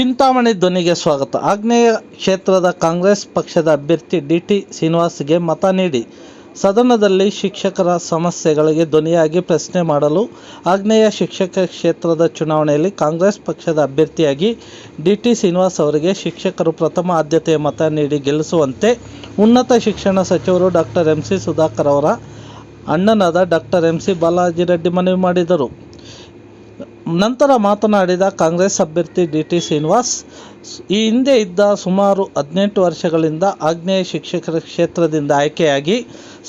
ಚಿಂತಾಮಣಿ ಧ್ವನಿಗೆ ಸ್ವಾಗತ. ಆಗ್ನೇಯ ಕ್ಷೇತ್ರದ ಕಾಂಗ್ರೆಸ್ ಪಕ್ಷದ ಅಭ್ಯರ್ಥಿ ಡಿ ಟಿ ಶ್ರೀನಿವಾಸ್ಗೆ ಮತ ನೀಡಿ. ಸದನದಲ್ಲಿ ಶಿಕ್ಷಕರ ಸಮಸ್ಯೆಗಳಿಗೆ ಧ್ವನಿಯಾಗಿ ಪ್ರಶ್ನೆ ಮಾಡಲು ಆಗ್ನೇಯ ಶಿಕ್ಷಕ ಕ್ಷೇತ್ರದ ಚುನಾವಣೆಯಲ್ಲಿ ಕಾಂಗ್ರೆಸ್ ಪಕ್ಷದ ಅಭ್ಯರ್ಥಿಯಾಗಿ ಡಿ ಟಿ ಶ್ರೀನಿವಾಸ್ ಅವರಿಗೆ ಶಿಕ್ಷಕರು ಪ್ರಥಮ ಆದ್ಯತೆಯ ಮತ ನೀಡಿ ಗೆಲ್ಲಿಸುವಂತೆ ಉನ್ನತ ಶಿಕ್ಷಣ ಸಚಿವರು ಡಾಕ್ಟರ್ ಎಂ ಸಿ ಸುಧಾಕರ್ ಅವರ ಅಣ್ಣನಾದ ಡಾಕ್ಟರ್ ಎಂ ಸಿ ಬಾಲಾಜಿರೆಡ್ಡಿ ಮನವಿ ಮಾಡಿದರು. ನಂತರ ಮಾತನಾಡಿದ ಕಾಂಗ್ರೆಸ್ ಅಭ್ಯರ್ಥಿ ಡಿ ಟಿ ಶ್ರೀನಿವಾಸ್, ಈ ಹಿಂದೆ ಇದ್ದ ಸುಮಾರು ಹದಿನೆಂಟು ವರ್ಷಗಳಿಂದ ಆಗ್ನೇಯ ಶಿಕ್ಷಕರ ಕ್ಷೇತ್ರದಿಂದ ಆಯ್ಕೆಯಾಗಿ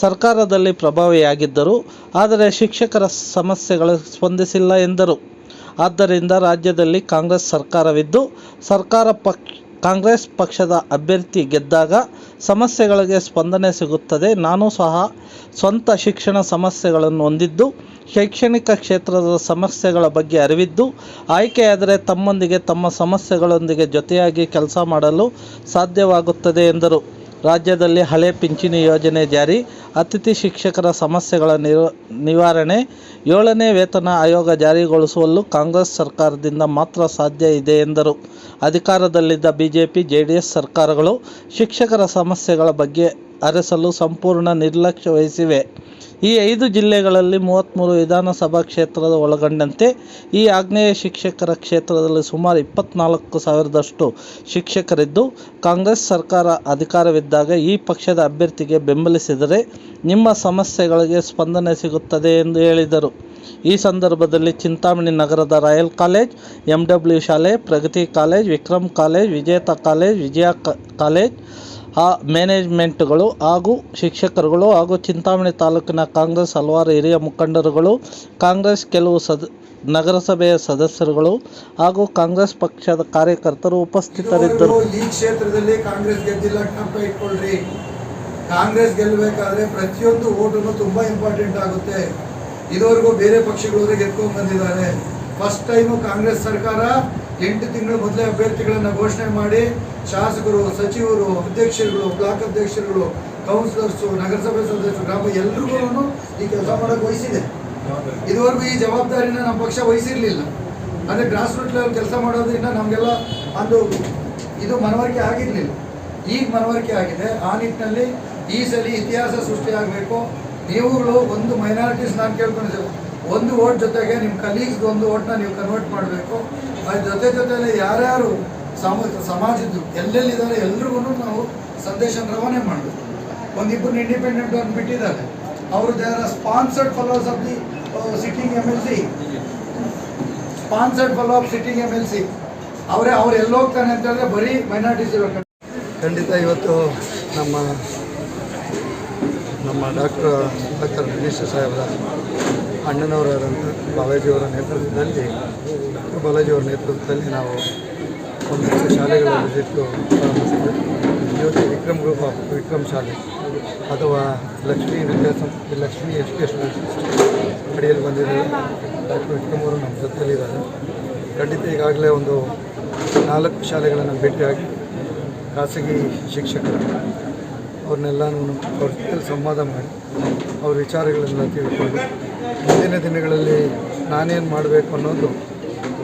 ಸರ್ಕಾರದಲ್ಲಿ ಪ್ರಭಾವಿಯಾಗಿದ್ದರು, ಆದರೆ ಶಿಕ್ಷಕರ ಸಮಸ್ಯೆಗಳು ಸ್ಪಂದಿಸಿಲ್ಲ ಎಂದರು. ಆದ್ದರಿಂದ ರಾಜ್ಯದಲ್ಲಿ ಕಾಂಗ್ರೆಸ್ ಸರ್ಕಾರವಿದ್ದು, ಸರ್ಕಾರ ಪಕ್ಷ ಕಾಂಗ್ರೆಸ್ ಪಕ್ಷದ ಅಭ್ಯರ್ಥಿ ಗೆದ್ದಾಗ ಸಮಸ್ಯೆಗಳಿಗೆ ಸ್ಪಂದನೆ ಸಿಗುತ್ತದೆ. ನಾನು ಸಹ ಸ್ವಂತ ಶಿಕ್ಷಣ ಸಮಸ್ಯೆಗಳನ್ನು ಹೊಂದಿದ್ದು, ಶೈಕ್ಷಣಿಕ ಕ್ಷೇತ್ರದ ಸಮಸ್ಯೆಗಳ ಬಗ್ಗೆ ಅರಿವಿದ್ದು, ಆಯ್ಕೆಯಾದರೆ ತಮ್ಮೊಂದಿಗೆ ತಮ್ಮ ಸಮಸ್ಯೆಗಳೊಂದಿಗೆ ಜೊತೆಯಾಗಿ ಕೆಲಸ ಮಾಡಲು ಸಾಧ್ಯವಾಗುತ್ತದೆ ಎಂದರು. ರಾಜ್ಯದಲ್ಲಿ ಹಳೆ ಪಿಂಚಣಿ ಯೋಜನೆ ಜಾರಿ, ಅತಿಥಿ ಶಿಕ್ಷಕರ ಸಮಸ್ಯೆಗಳ ನಿವ ನಿವಾರಣೆ, ಏಳನೇ ವೇತನ ಆಯೋಗ ಜಾರಿಗೊಳಿಸುವಲ್ಲೂ ಕಾಂಗ್ರೆಸ್ ಸರ್ಕಾರದಿಂದ ಮಾತ್ರ ಸಾಧ್ಯ ಇದೆ ಎಂದರು. ಅಧಿಕಾರದಲ್ಲಿದ್ದ ಬಿಜೆಪಿ, ಜೆಡಿಎಸ್ ಸರ್ಕಾರಗಳು ಶಿಕ್ಷಕರ ಸಮಸ್ಯೆಗಳ ಬಗ್ಗೆ ಅರಸಲು ಸಂಪೂರ್ಣ ನಿರ್ಲಕ್ಷ್ಯ ವಹಿಸಿವೆ. ಈ ಐದು ಜಿಲ್ಲೆಗಳಲ್ಲಿ ಮೂವತ್ತ್ಮೂರು ವಿಧಾನಸಭಾ ಕ್ಷೇತ್ರದ ಒಳಗೊಂಡಂತೆ ಈ ಆಗ್ನೇಯ ಶಿಕ್ಷಕರ ಕ್ಷೇತ್ರದಲ್ಲಿ ಸುಮಾರು ಇಪ್ಪತ್ನಾಲ್ಕು ಸಾವಿರದಷ್ಟು ಶಿಕ್ಷಕರಿದ್ದು, ಕಾಂಗ್ರೆಸ್ ಸರ್ಕಾರ ಅಧಿಕಾರವಿದ್ದಾಗ ಈ ಪಕ್ಷದ ಅಭ್ಯರ್ಥಿಗೆ ಬೆಂಬಲಿಸಿದರೆ ನಿಮ್ಮ ಸಮಸ್ಯೆಗಳಿಗೆ ಸ್ಪಂದನೆ ಸಿಗುತ್ತದೆ ಎಂದು ಹೇಳಿದರು. ಈ ಸಂದರ್ಭದಲ್ಲಿ ಚಿಂತಾಮಣಿ ನಗರದ ರಾಯಲ್ ಕಾಲೇಜ್ ಎಂ ಡಬ್ಲ್ಯೂ ಶಾಲೆ, Pragati college, Vikram college, Vijetha college, Vijaya college ಆ ಮ್ಯಾನೇಜ್ಮೆಂಟ್ಗಳು ಹಾಗೂ ಶಿಕ್ಷಕರುಗಳು ಹಾಗೂ ಚಿಂತಾಮಣಿ ತಾಲೂಕಿನ ಕಾಂಗ್ರೆಸ್ ಹಲವಾರು ಹಿರಿಯ ಮುಖಂಡರುಗಳು, ಕಾಂಗ್ರೆಸ್ ಕೆಲವು ಸದ, ನಗರಸಭೆಯ ಸದಸ್ಯರುಗಳು ಹಾಗೂ ಕಾಂಗ್ರೆಸ್ ಪಕ್ಷದ ಕಾರ್ಯಕರ್ತರು ಉಪಸ್ಥಿತರಿದ್ದರು. ಈ ಕ್ಷೇತ್ರದಲ್ಲಿ ಕಾಂಗ್ರೆಸ್ ಗೆದ್ದಿಲ್ಲ ಜ್ಞಾಪಕ ಇಟ್ಕೊಳ್ರಿ. ಕಾಂಗ್ರೆಸ್ ಗೆಲ್ಲಬೇಕಾದ್ರೆ ಪ್ರತಿಯೊಂದು ಓಟನು ತುಂಬಾ ಇಂಪಾರ್ಟೆಂಟ್ ಆಗುತ್ತೆ. ಇದುವರೆಗೂ ಬೇರೆ ಪಕ್ಷಗಳು ಗೆದ್ಕೊಂಡು ಬಂದಿದ್ದಾರೆ ಫಸ್ಟ್ ಟೈಮು ಕಾಂಗ್ರೆಸ್ ಸರ್ಕಾರ ಎಂಟು ತಿಂಗಳ ಮೊದಲೇ ಅಭ್ಯರ್ಥಿಗಳನ್ನು ಘೋಷಣೆ ಮಾಡಿ ಶಾಸಕರು, ಸಚಿವರು, ಅಧ್ಯಕ್ಷರುಗಳು, ಬ್ಲಾಕ್ ಅಧ್ಯಕ್ಷರುಗಳು, ಕೌನ್ಸಿಲರ್ಸು, ನಗರಸಭೆ ಸದಸ್ಯರು, ಗ್ರಾಮ ಎಲ್ರಿಗೂ ಈ ಕೆಲಸ ಮಾಡಕ್ ವಹಿಸಿದೆ. ಇದುವರೆಗೂ ಈ ಜವಾಬ್ದಾರಿನ ನಮ್ಮ ಪಕ್ಷ ವಹಿಸಿರ್ಲಿಲ್ಲ. ಅಂದ್ರೆ ಗ್ರಾಸ್ ರೂಟ್ ಲೆವೆಲ್ ಕೆಲಸ ಮಾಡೋದ್ರಿಂದ ನಮಗೆಲ್ಲ ಒಂದು ಇದು ಮನವರಿಕೆ ಆಗಿರಲಿಲ್ಲ. ಈಗ ಮನವರಿಕೆ ಆಗಿದೆ. ಆ ನಿಟ್ಟಿನಲ್ಲಿ ಈ ಸಲ ಇತಿಹಾಸ ಸೃಷ್ಟಿಯಾಗಬೇಕು. ನೀವುಗಳು ಒಂದು ಮೈನಾರಿಟೀಸ್ ನಾನು ಕೇಳ್ಕೊಂಡಿದ್ದೇವೆ ಒಂದು ಓಟ್ ಜೊತೆಗೆ ನಿಮ್ಮ ಕಲೀಗ್ಸ್ ಒಂದು ಓಟ್ನ ನೀವು ಕನ್ವರ್ಟ್ ಮಾಡಬೇಕು. ಅದ್ರ ಜೊತೆ ಜೊತೆಯಲ್ಲಿ ಯಾರ್ಯಾರು ಸಮ, ಸಮಾಜದ್ದು ಎಲ್ಲೆಲ್ಲಿದ್ದಾರೆ ಎಲ್ರಿಗೂ ನಾವು ಸಂದೇಶ ರವಾನೆ ಮಾಡಬೇಕು. ಒಂದಿಬ್ಬರು ಇಂಡಿಪೆಂಡೆಂಟ್ ಅಂತ ಬಿಟ್ಟಿದ್ದಾರೆ. ಅವರು they are sponsored followers of the sitting M L C sponsored follow of sitting M L C ಅವರೇ, ಅವ್ರು ಎಲ್ಲೋಗ್ತಾನೆ ಅಂತ ಹೇಳಿದ್ರೆ ಬರೀ ಮೈನಾರಿಟೀಸ್ ಇರೋ ಖಂಡಿತ ಇವತ್ತು ನಮ್ಮ ನಮ್ಮ ಡಾಕ್ಟರ್ ಡಾಕ್ಟರ್ ದಿನೇಶ್ ಸಾಹೇಬರ ಅಣ್ಣನವರಾದಂಥ ಬಾಲಾಜಿಯವರ ನೇತೃತ್ವದಲ್ಲಿ ಬಾಲಾಜಿಯವರ ನೇತೃತ್ವದಲ್ಲಿ ನಾವು ಒಂದಷ್ಟು ಶಾಲೆಗಳ ವಿಸಿಟ್ಟು ಪ್ರಾರಂಭಿಸಿದ್ವಿ. ಇವತ್ತು ವಿಕ್ರಮ್ ಗ್ರೂಪ್ ಆಫ್ ವಿಕ್ರಮ್ ಶಾಲೆ ಅಥವಾ ಲಕ್ಷ್ಮೀ ವಿದ್ಯಾಸಂಸ್ಥೆ ಲಕ್ಷ್ಮೀ ಎಜುಕೇಷನಲ್ ಅಡಿಯಲ್ಲಿ ಬಂದಿದ್ದಾರೆ ಡಾಕ್ಟರ್ ವಿಕ್ರಮ್ ಅವರು ನಮ್ಮ ಜೊತೆಯಲ್ಲಿದ್ದಾರೆ ಖಂಡಿತ ಈಗಾಗಲೇ ಒಂದು ನಾಲ್ಕು ಶಾಲೆಗಳನ್ನು ಭೇಟಿಯಾಗಿ ಖಾಸಗಿ ಶಿಕ್ಷಕರು ಅವ್ರನ್ನೆಲ್ಲನೂ ಅವ್ರ ಸಂವಾದ ಮಾಡಿ ಅವ್ರ ವಿಚಾರಗಳನ್ನೆಲ್ಲ ತಿಳ್ಕೊಂಡು ಮುಂದಿನ ದಿನಗಳಲ್ಲಿ ನಾನೇನು ಮಾಡಬೇಕು ಅನ್ನೋದು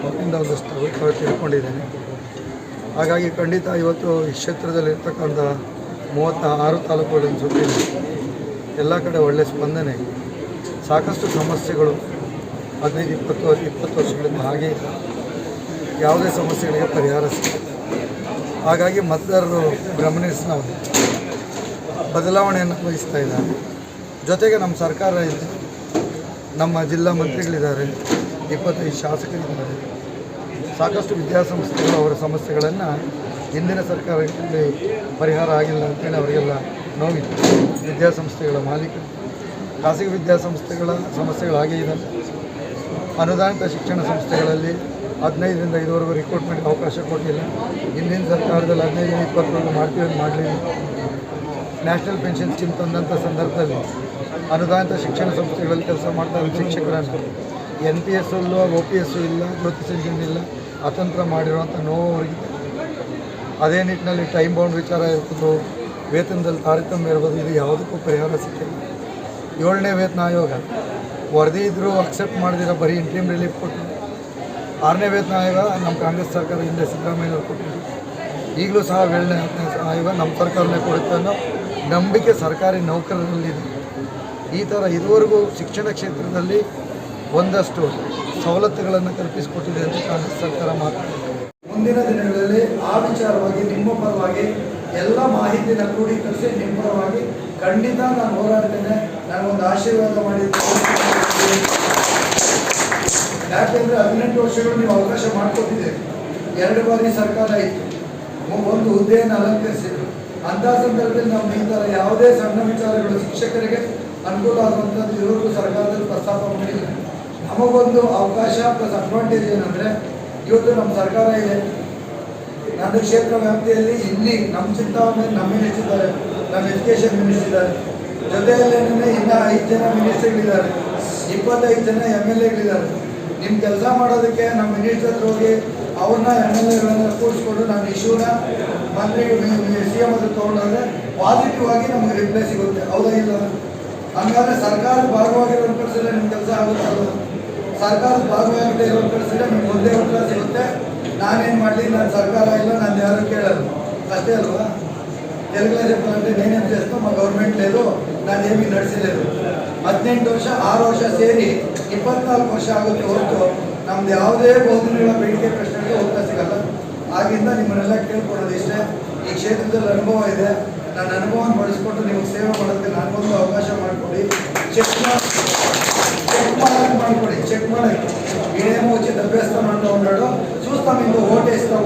ಅವರಿಂದ ಒಂದಷ್ಟು ತಿಳ್ಕೊಂಡಿದ್ದೇನೆ. ಹಾಗಾಗಿ ಖಂಡಿತ ಇವತ್ತು ಈ ಕ್ಷೇತ್ರದಲ್ಲಿರ್ತಕ್ಕಂಥ ಮೂವತ್ತ ಆರು ತಾಲೂಕುಗಳನ್ನು ಸುತ್ತಿ ಎಲ್ಲ ಕಡೆ ಒಳ್ಳೆಯ ಸ್ಪಂದನೆ ಸಾಕಷ್ಟು ಸಮಸ್ಯೆಗಳು ಹದಿನೈದು, ಇಪ್ಪತ್ತು ಇಪ್ಪತ್ತು ವರ್ಷಗಳಿಂದ ಹಾಗೆ ಯಾವುದೇ ಸಮಸ್ಯೆಗಳಿಗೆ ಪರಿಹಾರ ಸಿಗುತ್ತೆ ಹಾಗಾಗಿ ಮತದಾರರು ಗಮನಿಸಿ ನಾವು ಬದಲಾವಣೆಯನ್ನು ವಹಿಸ್ತಾ ಇದ್ದಾರೆ. ಜೊತೆಗೆ ನಮ್ಮ ಸರ್ಕಾರ ಇದೆ. ನಮ್ಮ ಜಿಲ್ಲಾ ಮಂತ್ರಿಗಳಿದ್ದಾರೆ. ಇಪ್ಪತ್ತೈದು ಶಾಸಕರಿದ್ದಾರೆ. ಸಾಕಷ್ಟು ವಿದ್ಯಾಸಂಸ್ಥೆಗಳು ಅವರ ಸಮಸ್ಯೆಗಳನ್ನು ಹಿಂದಿನ ಸರ್ಕಾರದಲ್ಲಿ ಪರಿಹಾರ ಆಗಿಲ್ಲ ಅಂತೇಳಿ ಅವರಿಗೆಲ್ಲ ನೋವಿದೆ. ವಿದ್ಯಾಸಂಸ್ಥೆಗಳ ಮಾಲೀಕರು ಖಾಸಗಿ ವಿದ್ಯಾಸಂಸ್ಥೆಗಳ ಸಮಸ್ಯೆಗಳು ಹಾಗೇ ಇದೆ. ಅನುದಾನಿತ ಶಿಕ್ಷಣ ಸಂಸ್ಥೆಗಳಲ್ಲಿ ಹದಿನೈದರಿಂದ ಐದುವರೆಗೂ ರಿಕ್ರೂಟ್ಮೆಂಟ್ ಅವಕಾಶ ಕೊಟ್ಟಿಲ್ಲ. ಹಿಂದಿನ ಸರ್ಕಾರದಲ್ಲಿ ಹದಿನೈದು ಇಪ್ಪತ್ತೊಂದು ಮಾಡ್ತೀವಿ ಮಾಡಲಿ ಮಾಡಲಿಲ್ಲ. ನ್ಯಾಷನಲ್ ಪೆನ್ಷನ್ ಸ್ಕೀಮ್ ತಂದಂಥ ಸಂದರ್ಭದಲ್ಲಿ ಅನುದಾನಿತ ಶಿಕ್ಷಣ ಸಂಸ್ಥೆಗಳಲ್ಲಿ ಕೆಲಸ ಮಾಡ್ತಾ ಇರೋ ಶಿಕ್ಷಕರನ್ನು ಎನ್ ಪಿ ಎಸ್ ಅಲ್ಲೂ ಒ ಪಿ ಎಸ್ಸು ಇಲ್ಲ, ಜ್ಯೋತಿ ಸಂಜೀವನಿ ಇಲ್ಲ, ಅತಂತ್ರ ಮಾಡಿರುವಂಥ ನೋವು ಅದೇ ನಿಟ್ಟಿನಲ್ಲಿ ಟೈಮ್ ಬೌಂಡ್ ವಿಚಾರ ಇರ್ಬೋದು, ವೇತನದಲ್ಲಿ ತಾರತಮ್ಯ ಇರ್ಬೋದು, ಇದು ಯಾವುದಕ್ಕೂ ಪರಿಹಾರ ಸಿಕ್ಕಿಲ್ಲ. ಏಳನೇ ವೇತನ ಆಯೋಗ ವರದಿ ಇದ್ದರೂ ಅಕ್ಸೆಪ್ಟ್ ಮಾಡಿದಿರ, ಬರೀ ಇಂಟ್ರೀಮ್ ರಿಲೀಫ್ ಕೊಟ್ಟು ಆರನೇ ವೇತನ ಆಯೋಗ ನಮ್ಮ ಕಾಂಗ್ರೆಸ್ ಸರ್ಕಾರ ಹಿಂದೆ ಸಿದ್ದರಾಮಯ್ಯವ್ರು ಕೊಟ್ಟಿದ್ರು. ಈಗಲೂ ಸಹ ಏಳನೇ ಹತ್ತನೇ ಆಯೋಗ ನಮ್ಮ ಸರ್ಕಾರನೇ ಕೊಡುತ್ತೆ ಅನ್ನೋ ನಂಬಿಕೆ ಸರ್ಕಾರಿ ನೌಕರರಲ್ಲಿದೆ ಈ ಥರ ಇದುವರೆಗೂ ಶಿಕ್ಷಣ ಕ್ಷೇತ್ರದಲ್ಲಿ ಒಂದಷ್ಟು ಸವಲತ್ತುಗಳನ್ನು ಕಲ್ಪಿಸಿಕೊಟ್ಟಿದೆ ಅಂತ ಕಾಂಗ್ರೆಸ್ ಸರ್ಕಾರ ಮಾತಾಡಿದೆ ಮುಂದಿನ ದಿನಗಳಲ್ಲಿ ಆ ವಿಚಾರವಾಗಿ ನಿಮ್ಮ ಪರವಾಗಿ ಎಲ್ಲ ಮಾಹಿತಿನ ಕ್ರೋಢೀಕರಿಸಿ ನಿಮ್ಮ ಪರವಾಗಿ ಖಂಡಿತ ನಾನು ಹೋರಾಡ್ತೇನೆ. ನನಗೊಂದು ಆಶೀರ್ವಾದ ಮಾಡಿದ್ದೇನೆ ಯಾಕೆಂದ್ರೆ ಹದಿನೆಂಟು ವರ್ಷಗಳು ನೀವು ಅವಕಾಶ ಮಾಡಿಕೊಟ್ಟಿದ್ದೀರಿ. ಎರಡು ಬಾರಿ ಸರ್ಕಾರ ಇತ್ತು ಒಂದು ಹುದ್ದೆಯನ್ನು ಅಲಂಕರಿಸಿದ್ರು. ಅಂಥ ಸಂದರ್ಭದಲ್ಲಿ ನಾವು ನಿಂತರ ಯಾವುದೇ ಸಣ್ಣ ವಿಚಾರಗಳು ಶಿಕ್ಷಕರಿಗೆ ಅನುಕೂಲ ಆಗುವಂಥದ್ದು ಇವರು ಸರ್ಕಾರದಲ್ಲಿ ಪ್ರಸ್ತಾಪ ಮಾಡಿಲ್ಲ. ನಮಗೊಂದು ಅವಕಾಶ ಪ್ಲಸ್ ಅಡ್ವಾಂಟೇಜ್ ಏನಂದರೆ, ಇವತ್ತು ನಮ್ಮ ಸರ್ಕಾರ ಇದೆ. ನನ್ನ ಕ್ಷೇತ್ರ ವ್ಯಾಪ್ತಿಯಲ್ಲಿ ಇಲ್ಲಿ ನಮ್ಮ ಚಿಂತಾವಣೆ ನಮ್ಮ ಮಿನಿಸ್ಟಿದ್ದಾರೆ ನಮ್ಮ ಎಜುಕೇಷನ್ ಮಿನಿಸ್ಟರ್ ಇದ್ದಾರೆ. ಜೊತೆಯಲ್ಲೇನೇ ಇನ್ನು ಐದು ಜನ ಮಿನಿಸ್ಟರ್ಗಳಿದ್ದಾರೆ ಇಪ್ಪತ್ತೈದು ಜನ ಎಂ ಎಲ್ ಎಗಳಿದ್ದಾರೆ ನಿಮ್ಮ ಕೆಲಸ ಮಾಡೋದಕ್ಕೆ ನಮ್ಮ ಮಿನಿಸ್ಟರ್ ಹೋಗಿ ಅವ್ರನ್ನ ಎಂ ಎಲ್ ಎಗಳನ್ನ ಕೂರಿಸ್ಕೊಂಡು ನಾನು ಇಶ್ಯೂನ ಮಂತ್ರಿ ಸಿ ಎಂ ಹತ್ರ ತೊಗೊಂಡಾಗ ಪಾಸಿಟಿವ್ ಆಗಿ ನಮಗೆ ರಿಪ್ಲೈ ಸಿಗುತ್ತೆ. ಹೌದಾ ಇಲ್ಲ? ಹಂಗಾದ್ರೆ ಸರ್ಕಾರದ ಭಾಗವಾಗಿರೋ ಕೆಲಸ ನಿಮ್ಗೆ ಕೆಲಸ ಆಗುತ್ತೆ? ಸರ್ಕಾರದ ಭಾಗವಾಗಿದೆ ಇರೋ ಕೆಲಸ ನಿಮ್ಗೆ ಒಂದೇ ಉತ್ತರ ಸಿಗುತ್ತೆ. ನಾನೇನು ಮಾಡಲಿ? ನಾನು ಸರ್ಕಾರ ಇಲ್ಲ, ನಾನು ಯಾರು ಕೇಳಲ್ಲ. ಅಷ್ಟೇ ಅಲ್ವಾ? తెలుగులో చెప్పాలంటే నేనేం చేస్తాను మా గవర్నమెంట్ ನಾನು నాదేమీ నడిచలేదు ಹದಿನೆಂಟು ವರ್ಷ, ಆರು ವರ್ಷ ಸೇರಿ ಇಪ್ಪತ್ನಾಲ್ಕು ವರ್ಷ ಆಗುತ್ತೆ ಹೊರತು ನಮ್ದು ಯಾವುದೇ ಬೋಧನೆಗಳ ಬೇಡಿಕೆ ಪ್ರಶ್ನೆಗೆ ಉತ್ತರ ಸಿಗಲ್ಲ. ಆಗಿಂದ ನಿಮ್ಮನ್ನೆಲ್ಲ ಕೇಳ್ಕೊಡೋದು ಇಷ್ಟೇ. ಈ ಕ್ಷೇತ್ರದಲ್ಲಿ ಅನುಭವ ಇದೆ. ನನ್ನ ಅನುಭವ ಬಳಸ್ಕೊಟ್ಟು ನೀವು ಸೇವೆ ಮಾಡೋದಕ್ಕೆ ನನಗೊಂದು ಅವಕಾಶ ಮಾಡಿಕೊಡಿ. ಚೆಕ್ ಚೆಕ್ ಮಾಡಿ ಮಾಡಿಕೊಡಿ. ಚೆಕ್ ಮಾಡಿ. ಏನೇ ಮುಚ್ಚಿ ಅಭ್ಯಾಸ ಮಾಡ್ತಾ ಹೋಗ್ಬೇಡು. ಚೂಸ್ತಾ ಇಂದು ಹೋಟೆಸ್ತಾ